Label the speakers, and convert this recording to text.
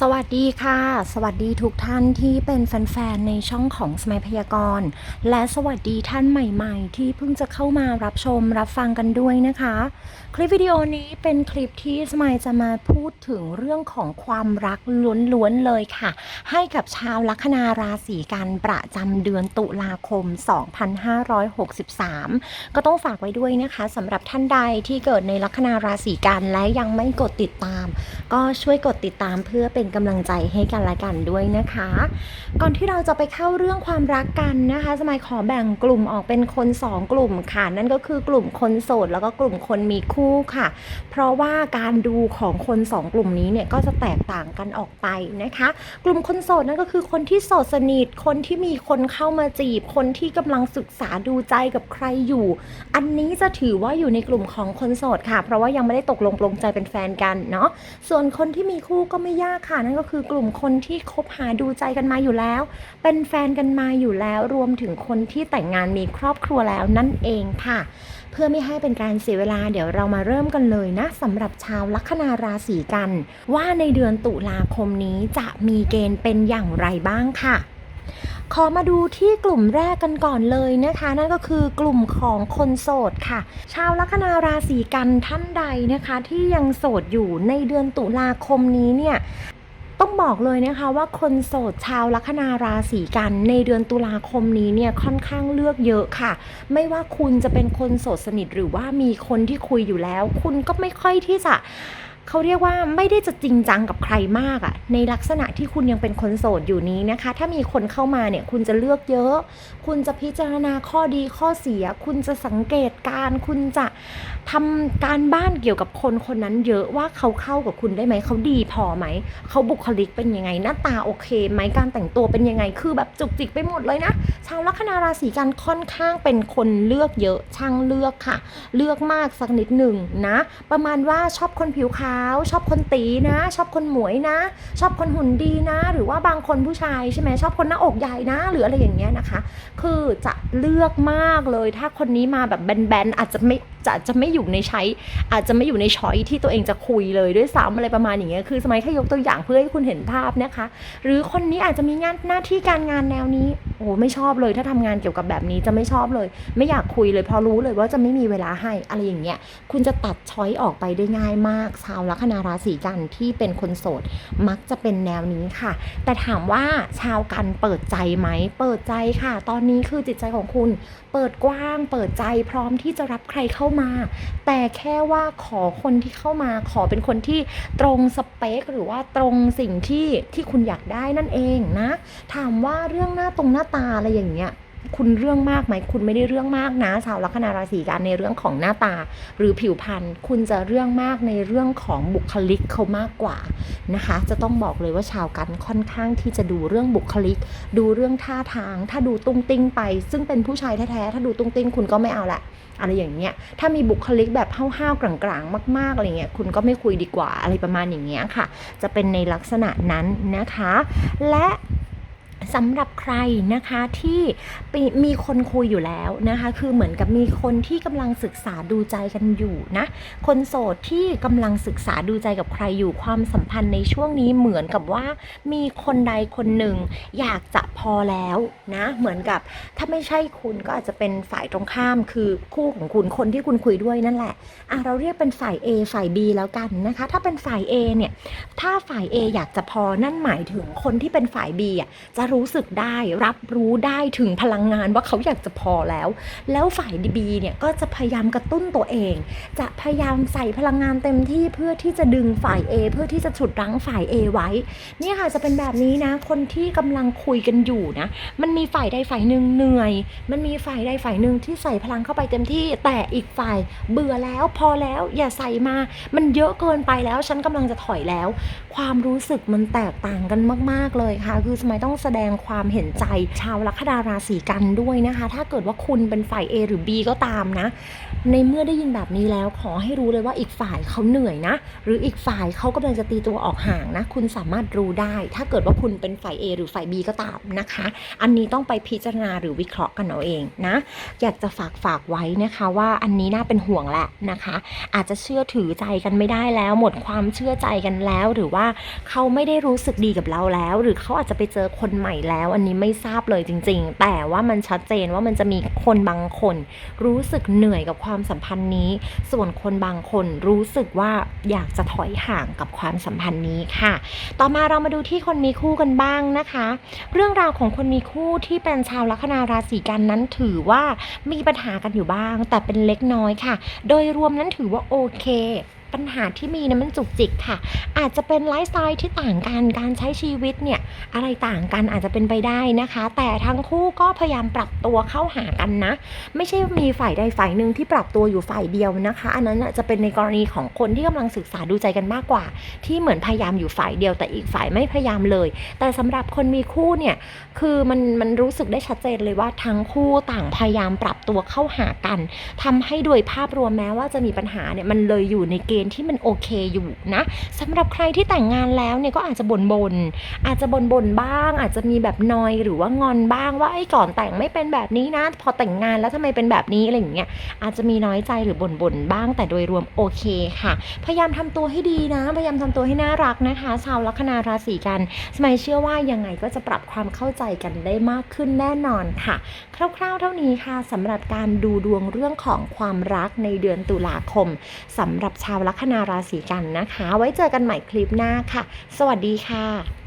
Speaker 1: สวัสดีค่ะ สวัสดีทุกท่านที่เป็นแฟนๆ ในช่องของสมัยพยากรณ์ และสวัสดีท่านใหม่ๆ ที่เพิ่งจะเข้ามารับชมรับฟังกันด้วยนะคะ คลิปวิดีโอนี้เป็นคลิปที่สมัยจะมาพูดถึงเรื่องของความรักล้วนๆเลยค่ะ ให้กับชาวลัคนาราศีกันประจำเดือนตุลาคม 2563 ก็ต้องฝากไว้ด้วยนะคะสำหรับท่านใดที่เกิดในลัคนาราศีกันและยังไม่กดติดตาม ก็ช่วยกดติดตามเพื่อเป็นกำลังใจให้กันและกันด้วยนะคะ ก่อนที่เราจะไปเข้าเรื่องความรักกันนะคะ สมัยขอแบ่งกลุ่มออกเป็นคน 2 กลุ่มค่ะ นั่นก็คือกลุ่มคนโสดแล้วก็กลุ่มคนมีคู่ค่ะ เพราะว่าการดูของคน 2 กลุ่มนี้เนี่ยก็จะแตกต่างกันออกไปนะคะ กลุ่มคนโสดนั่นก็คือคนที่โสดสนิทคนที่มีคนเข้ามาจีบ คนที่กำลังศึกษาดูใจกับใครอยู่ อันนี้จะถือว่าอยู่ในกลุ่มของคนโสดค่ะ เพราะว่ายังไม่ได้ตกลงปลงใจเป็นแฟนกันเนาะส่วนคนที่มีคู่ก็ไม่ยากค่ะนั่นก็คือกลุ่มคนที่คบหาดูใจกันมาอยู่แล้ว เป็นแฟนกันมาอยู่แล้ว รวมถึงคนที่แต่งงานมีครอบครัวแล้วนั่นเองค่ะ เพื่อไม่ให้เป็นการเสียเวลาเดี๋ยวเรามาเริ่มกันเลยนะสำหรับชาวลัคนาราศีกัน ว่าในเดือนตุลาคมนี้จะมีเกณฑ์เป็นอย่างไรบ้างค่ะขอมาดูที่กลุ่มแรกกันก่อนเลยนะคะ นั่นก็คือกลุ่มของคนโสดค่ะ ชาวลัคนาราศีกันท่านใดนะคะ ที่ยังโสดอยู่ในเดือนตุลาคมนี้เนี่ย ต้องบอกเลยนะคะว่าคนโสดชาวลัคนาราศีกันในเดือนตุลาคมนี้เนี่ยค่อนข้างเลือกเยอะค่ะ ไม่ว่าคุณจะเป็นคนโสดสนิทหรือว่ามีคนที่คุยอยู่แล้ว คุณก็ไม่ค่อยที่จะ เขาเรียกว่าไม่ได้จะจริงจังกับใครมากอะในลักษณะที่คุณยังเป็นคนโสดอยู่นี้นะคะ ถ้ามีคนเข้ามาเนี่ยคุณจะเลือกเยอะ คุณจะพิจารณาข้อดีข้อเสีย คุณจะสังเกตการ คุณจะทำการบ้านเกี่ยวกับคนคนนั้นเยอะว่าเขาเข้ากับคุณได้ไหม เขาดีพอไหม เขาบุคลิกเป็นยังไง หน้าตาโอเคไหมการแต่งตัวเป็นยังไง คือแบบจุกจิกไปหมดเลยนะ ชาวลัคนาราศีกันค่อนข้างเป็นคนเลือกเยอะ ช่างเลือกค่ะ เลือกมากสักนิดหนึ่งนะ ประมาณว่าชอบคนผิวขาวชอบคนตีนะ ชอบคนหมวยนะ ชอบคนหุ่นดีนะ หรือว่าบางคนผู้ชายใช่ไหมชอบคนหน้าอกใหญ่นะ หรืออะไรอย่างเงี้ยนะคะ คือจะเลือกมากเลย ถ้าคนนี้มาแบบแบนๆอาจจะไม่ จะจะไม่อยู่ในใช้ อาจจะไม่อยู่ในช้อยที่ตัวเองจะคุยเลยด้วยซ้ำอะไรประมาณอย่างเงี้ยคือสมัยแค่ยกตัวอย่างเพื่อให้คุณเห็นภาพนะคะ หรือคนนี้อาจจะมีงานหน้าที่การงานแนวนี้โอ้ไม่ชอบเลย ถ้าทำงานเกี่ยวกับแบบนี้จะไม่ชอบเลย ไม่อยากคุยเลยเพราะรู้เลยว่าจะไม่มีเวลาให้อะไรอย่างเงี้ยคุณจะตัดช้อยออกไปได้ง่ายมากชาวลัคนาราศีกันที่เป็นคนโสด มักจะเป็นแนวนี้ค่ะ แต่ถามว่าชาวกันเปิดใจไหมเปิดใจค่ะ ตอนนี้คือจิตใจของคุณ เปิดกว้าง เปิดใจพร้อมที่จะรับใครเข้ามา แต่แค่ว่าขอคนที่เข้ามาขอเป็นคนที่ตรงสเปคหรือว่าตรงสิ่งที่ที่คุณอยากได้นั่นเองนะ ถามว่าเรื่องหน้าตรงหน้าตาอะไรอย่างเงี้ย คุณเรื่องมากไหมคุณไม่ได้เรื่องมากนะชาวลัคนาราศีกันในเรื่องของหน้าตา หรือผิวพรรณคุณจะเรื่องมากในเรื่องของบุคลิกเขามากกว่านะคะ จะต้องบอกเลยว่าชาวกันค่อนข้างที่จะดูเรื่องบุคลิก ดูเรื่องท่าทาง ถ้าดูตุ้งติ้งไป ซึ่งเป็นผู้ชายแท้ๆถ้าดูตุ้งติ้งคุณก็ไม่เอาละอะไรอย่างเงี้ย ถ้ามีบุคลิกแบบห้าวๆกลางๆ มากๆอะไรเงี้ย คุณก็ไม่คุยดีกว่าอะไรประมาณอย่างเงี้ยค่ะ จะเป็นในลักษณะนั้นนะคะ และ สำหรับใครนะคะที่มีคนคุยอยู่แล้วนะคะ คือเหมือนกับมีคนที่กำลังศึกษาดูใจกันอยู่นะคนโสดที่กำลังศึกษาดูใจกับใครอยู่ความสัมพันธ์ในช่วงนี้เหมือนกับว่ามีคนใดคนหนึ่งอยากจะพอแล้วนะเหมือนกับถ้าไม่ใช่คุณก็อาจจะเป็นฝ่ายตรงข้ามคือคู่ของคุณคนที่คุณคุยด้วยนั่นแหละอะเราเรียกเป็นฝ่าย A ฝ่าย B แล้วกันนะคะ ถ้าเป็นฝ่าย A เนี่ยถ้าฝ่าย A อยากจะพอนั่นหมายถึงคนที่เป็นฝ่าย B อะจะรูู้สึกได้ รับรู้ได้ถึงพลังงานว่าเขาอยากจะพอแล้ว แล้วฝ่าย B เนี่ยก็จะพยายามกระตุ้นตัวเอง จะพยายามใส่พลังงานเต็มที่เพื่อที่จะดึงฝ่าย A เพื่อที่จะฉุดรั้งฝ่าย A ไว้ เนี่ยค่ะจะเป็นแบบนี้นะ คนที่กำลังคุยกันอยู่นะ มันมีฝ่ายใดฝ่ายหนึ่งเหนื่อย มันมีฝ่ายใดฝ่ายหนึ่งที่ใส่พลังเข้าไปเต็มที่ แต่อีกฝ่ายเบื่อแล้วพอแล้วอย่าใส่มา มันเยอะเกินไปแล้วฉันกำลังจะถอยแล้ว ความรู้สึกมันแตกต่างกันมาก ๆเลยค่ะ คือสมัยต้องแสดงงความเห็นใจ ชาวลัคนาราศีกันด้วยนะคะ ถ้าเกิดว่าคุณเป็นฝ่าย A หรือ B ก็ตามนะ ในเมื่อได้ยินแบบนี้แล้วขอให้รู้เลยว่าอีกฝ่ายเขาเหนื่อยนะ หรืออีกฝ่ายเขากำลังจะตีตัวออกห่างนะ คุณสามารถรู้ได้ ถ้าเกิดว่าคุณเป็นฝ่าย A หรือฝ่าย B ก็ตามนะคะ อันนี้ต้องไปพิจารณาหรือวิเคราะห์กันเอาเองนะ อยากจะฝากฝากไว้นะคะว่าอันนี้น่าเป็นห่วงแหละนะคะ อาจจะเชื่อถือใจกันไม่ได้แล้ว หมดความเชื่อใจกันแล้ว หรือว่าเขาไม่ได้รู้สึกดีกับเราแล้ว หรือเขาอาจจะไปเจอคนใหม่แล้ว อันนี้ไม่ทราบเลยจริง ๆ แต่ว่ามันชัดเจนว่ามันจะมีคนบางคน รู้สึกเหนื่อยกับความสัมพันธ์นี้ ส่วนคนบางคนรู้สึกว่าอยากจะถอยห่างกับความสัมพันธ์นี้ค่ะ ต่อมาเรามาดูที่คนมีคู่กันบ้างนะคะ เรื่องราวของคนมีคู่ที่เป็นชาวลัคนาราศีกันนั้นถือว่ามีปัญหากันอยู่บ้าง แต่เป็นเล็กน้อยค่ะ โดยรวมนั้นถือว่าโอเค ปัญหาที่มีเนะมันจุกจิกค่ะ อาจจะเป็นไลฟ์สไตล์ที่ต่างกันการใช้ชีวิตเนี่ยอะไรต่างกันอาจจะเป็นไปได้นะคะ แต่ทั้งคู่ก็พยายามปรับตัวเข้าหากันนะ ไม่ใช่มีฝ่ายใดฝ่ายหนึ่งที่ปรับตัวอยู่ฝ่ายเดียวนะคะ อันนั้นจะเป็นในกรณีของคนที่กำลังศึกษาดูใจกันมากกว่า ที่เหมือนพยายามอยู่ฝ่ายเดียว แต่อีกฝ่ายไม่พยายามเลย แต่สำหรับคนมีคู่เนี่ยคือมันมันรู้สึกได้ชัดเจนเลยว่าทั้งคู่ต่างพยายามปรับตัวเข้าหากันทำให้โดยภาพรวมแม้ว่าจะมีปัญหาเนี่ยมันเลยอยู่ในเกณฑ์ที่มันโอเคอยู่นะสำหรับใครที่แต่งงานแล้วเนี่ยก็อาจจะบ่นบนๆอาจจะบ่นบนๆบ้าง อาจจะมีแบบนอยหรือว่างอนบ้างว่าไอ้ก่อนแต่งไม่เป็นแบบนี้นะ พอแต่งงานแล้วทำไมเป็นแบบนี้อะไรอย่างเงี้ยอาจจะมีน้อยใจหรือบ่นๆบ้าง แต่โดยรวมโอเคค่ะ พยายามทำตัวให้ดีนะ พยายามทำตัวให้น่ารักนะคะ ชาวลัคนาราศีกันสมัยเชื่อว่ายังไงก็จะปรับความเข้าใจกันได้มากขึ้นแน่นอนค่ะ คร่าวๆเท่านี้ค่ะสำหรับการดูดวงเรื่องของความรักในเดือนตุลาคมสำหรับชาวลัคนาราศีกันนะคะ ไว้เจอกันใหม่คลิปหน้าค่ะ สวัสดีค่ะ